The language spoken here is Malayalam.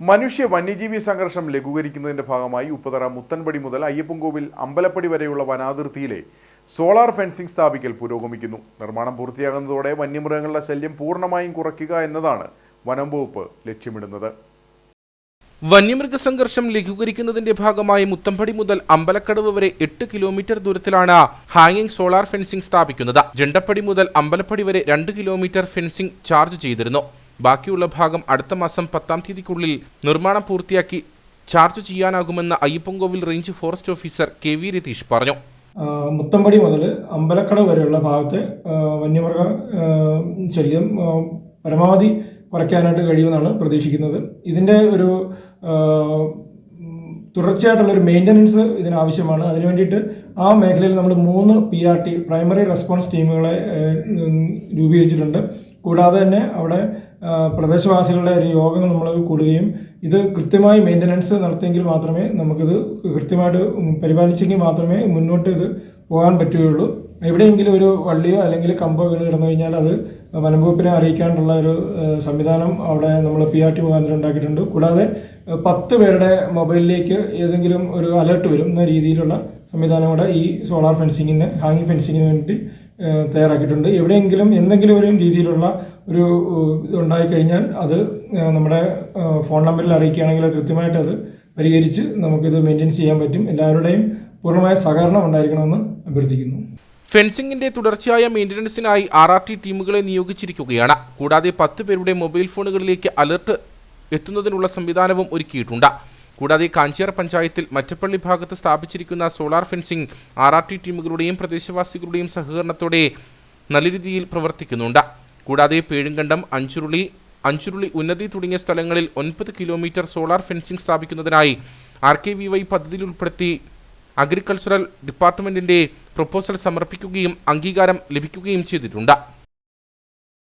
മനുഷ്യ വന്യജീവി സംഘർഷം ലഘൂകരിക്കുന്നതിന്റെ ഭാഗമായി ഉപ്പതറ മുത്തൻപടി മുതൽ അയ്യപ്പൻകോവിൽ അമ്പലപ്പടി വരെയുള്ള വനാതിർത്തിയിലെ സോളാർ ഫെൻസിംഗ് സ്ഥാപിക്കൽ പുരോഗമിക്കുന്നു. നിർമ്മാണം പൂർത്തിയാകുന്നതോടെ വന്യമൃഗങ്ങളുടെ ശല്യം പൂർണമായും കുറയ്ക്കുക എന്നതാണ് വനം വകുപ്പ് ലക്ഷ്യമിടുന്നത്. വന്യമൃഗ സംഘർഷം ലഘൂകരിക്കുന്നതിന്റെ ഭാഗമായി മുത്തമ്പടി മുതൽ അമ്പലക്കടവ് വരെ എട്ട് കിലോമീറ്റർ ദൂരത്തിലാണ് ഹാങ്ങിംഗ് സോളാർ ഫെൻസിംഗ് സ്ഥാപിക്കുന്നത്. ജണ്ടപ്പടി മുതൽ അമ്പലപ്പടി വരെ രണ്ട് കിലോമീറ്റർ ഫെൻസിംഗ് ചാർജ് ചെയ്തിരുന്നു. ബാക്കിയുള്ള ഭാഗം അടുത്ത മാസം പത്താം തീയതിക്കുള്ളിൽ നിർമ്മാണം പൂർത്തിയാക്കി ചാർജ് ചെയ്യാനാകുമെന്ന് Ayyappancoil range forest officer K V Ratheesh പറഞ്ഞു. മുത്തമ്പടി മുതൽ അമ്പലക്കട വരെയുള്ള ഭാഗത്തെ വന്യമൃഗ ശല്യം പരമാവധി കുറയ്ക്കാനായിട്ട് കഴിയുമെന്നാണ് പ്രതീക്ഷിക്കുന്നത്. ഇതിന്റെ ഒരു ആ, തുടർച്ചയായിട്ടുള്ള ഒരു മെയിന്റനൻസ് ഇതിനാവശ്യമാണ്. അതിനു വേണ്ടിയിട്ട് ആ മേഖലയിൽ നമ്മൾ മൂന്ന് P R T primary response ടീമുകളെ രൂപീകരിച്ചിട്ടുണ്ട്. കൂടാതെ തന്നെ അവിടെ പ്രദേശവാസികളുടെ ഒരു യോഗങ്ങൾ നമ്മൾ കൂടുകയും ഇത് കൃത്യമായി മെയിന്റനൻസ് നടത്തിയെങ്കിൽ മാത്രമേ നമുക്കിത് കൃത്യമായിട്ട് പരിപാലിച്ചെങ്കിൽ മാത്രമേ മുന്നോട്ട് ഇത് പോകാൻ പറ്റുകയുള്ളൂ. എവിടെയെങ്കിലും ഒരു വള്ളിയോ അല്ലെങ്കിൽ കമ്പോ വീണ് കിടന്നു കഴിഞ്ഞാൽ അത് വനംവകുപ്പിനെ അറിയിക്കാനുള്ള ഒരു സംവിധാനം അവിടെ നമ്മൾ പി ആർ ടി മുഖാന്തരം ഉണ്ടാക്കിയിട്ടുണ്ട്. കൂടാതെ പത്ത് പേരുടെ മൊബൈലിലേക്ക് ഏതെങ്കിലും ഒരു അലേർട്ട് വരും എന്ന രീതിയിലുള്ള സംവിധാനം കൂടെ ഈ സോളാർ ഫെൻസിങ്ങിന് ഹാങ്ങിങ് ഫെൻസിങ്ങിന് വേണ്ടി തയ്യാറാക്കിയിട്ടുണ്ട്. എവിടെയെങ്കിലും എന്തെങ്കിലും ഒരു രീതിയിലുള്ള ഒരു ഏഹ്, ഇതുണ്ടായി കഴിഞ്ഞാൽ അത് നമ്മുടെ ഫോൺ നമ്പറിൽ അറിയിക്കുകയാണെങ്കിൽ കൃത്യമായിട്ട് അത് പരിഹരിച്ച് നമുക്കിത് മെയിന്റെയിൻ ചെയ്യാൻ പറ്റും. എല്ലാവരുടെയും പൂർണമായ സഹകരണം ഉണ്ടായിരിക്കണമെന്ന് അഭ്യർത്ഥിക്കുന്നു. ഫെൻസിംഗിന്റെ തുടർച്ചയായ മെയിന്റനൻസിനായി ആർ ആർ ടി ടീമുകളെ നിയോഗിച്ചിരിക്കുകയാണ്. കൂടാതെ പത്ത് പേരുടെ മൊബൈൽ ഫോണുകളിലേക്ക് അലർട്ട് എത്തുന്നതിനുള്ള സംവിധാനവും ഒരുക്കിയിട്ടുണ്ട്. കൂടാതെ കാഞ്ചിയാർ പഞ്ചായത്തിൽ മറ്റപ്പള്ളി ഭാഗത്ത് സ്ഥാപിച്ചിരിക്കുന്ന solar fencing R R T ടീമുകളുടെയും പ്രദേശവാസികളുടെയും സഹകരണത്തോടെ നല്ല രീതിയിൽ പ്രവർത്തിക്കുന്നുണ്ട്. കൂടാതെ പേഴുങ്കണ്ടം അഞ്ചുരുളി അഞ്ചുരുളി ഉന്നതി തുടങ്ങിയ സ്ഥലങ്ങളിൽ ഒൻപത് കിലോമീറ്റർ സോളാർ ഫെൻസിംഗ് സ്ഥാപിക്കുന്നതിനായി ആർ കെ വി വൈ പദ്ധതിയിൽ ഉൾപ്പെടുത്തി അഗ്രികൾച്ചറൽ ഡിപ്പാർട്ട്മെന്റിന്റെ പ്രൊപ്പോസൽ സമർപ്പിക്കുകയും അംഗീകാരം ലഭിക്കുകയും ചെയ്തിട്ടുണ്ട്.